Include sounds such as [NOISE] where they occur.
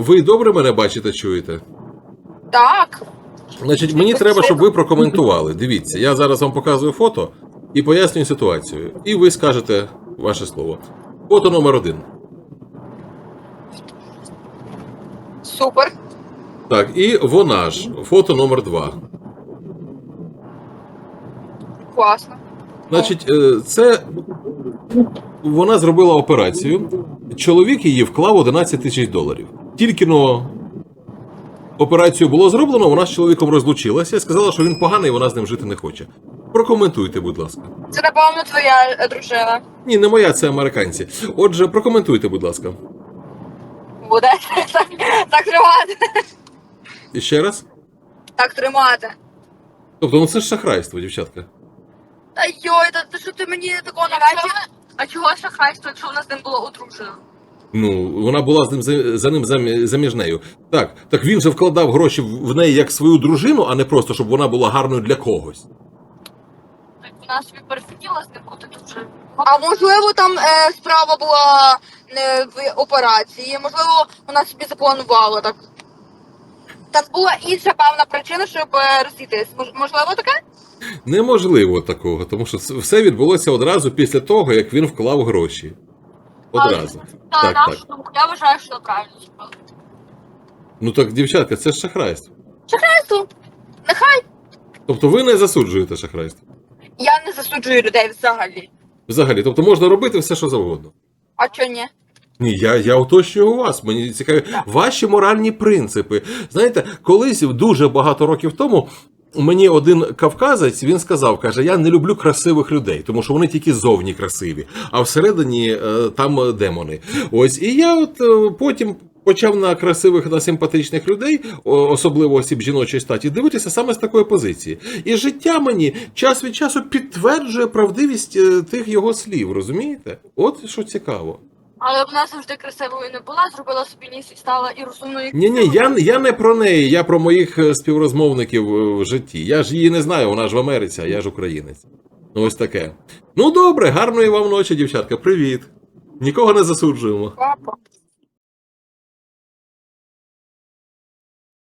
Ви добре мене бачите, чуєте? Так. Значить, мені треба, щоб ви прокоментували. Дивіться, я зараз вам показую фото і пояснюю ситуацію. І ви скажете ваше слово. Фото номер один. Супер. Так, і вона ж, фото номер два. Класно. Значить, е, це вона зробила операцію. Чоловік її вклав 11 тисяч доларів. Тільки но операцію було зроблено, вона з чоловіком розлучилася і сказала, що він поганий, вона з ним жити не хоче. Прокоментуйте, будь ласка. Це, напевно, твоя е, дружина. Ні, не моя, це американці. Отже, прокоментуйте, будь ласка. Буде так, [LAUGHS] так тримати. І ще раз. Так тримати. Тобто, ну це ж шахрайство, дівчатка. Та йой, та, та що ти мені такого не? А чого шахрайство, якщо у нас з ним було одружено? Ну, вона була з ним за, за ним замі- заміж нею. Так, так він же вкладав гроші в неї як свою дружину, а не просто, щоб вона була гарною для когось. Так вона собі перехотіла з ним бути дуже. А можливо, там е, справа була не в операції, можливо, вона собі запланувала так. Там була інша певна причина, щоб е, розійтись. Мож- Можливо, таке? Неможливо такого, тому що все відбулося одразу після того, як він вклав гроші. Одразу. Та Так, нашу так. думку, я вважаю, що правильно зробили. Ну так, дівчатка, це ж шахрайство. Шахрайство. Нехай Тобто ви не засуджуєте шахрайство. я не засуджую людей взагалі. Взагалі, тобто можна робити все, що завгодно. А чого ні? Ні, я, я уточнюю у вас. Мені цікаві ваші моральні принципи. Знаєте, колись дуже багато років тому. Мені один кавказець він сказав: каже: Я не люблю красивих людей, тому що вони тільки зовні красиві, а всередині е, там е, демони. Ось і я от е, потім. Почав на красивих, на симпатичних людей, особливо осіб жіночої статі, дивитися саме з такої позиції. І життя мені час від часу підтверджує правдивість тих його слів, розумієте? От що цікаво. Але вона завжди красивою не була, зробила собі ніс і стала і розумною. Ні, ні, я, я не про неї, я про моїх е, співрозмовників е, в житті. Я ж її не знаю, вона ж в Америці, а я ж українець. Ну, ось таке. Ну добре, гарної вам ночі, дівчатка. Привіт. Нікого не засуджуємо. Папа.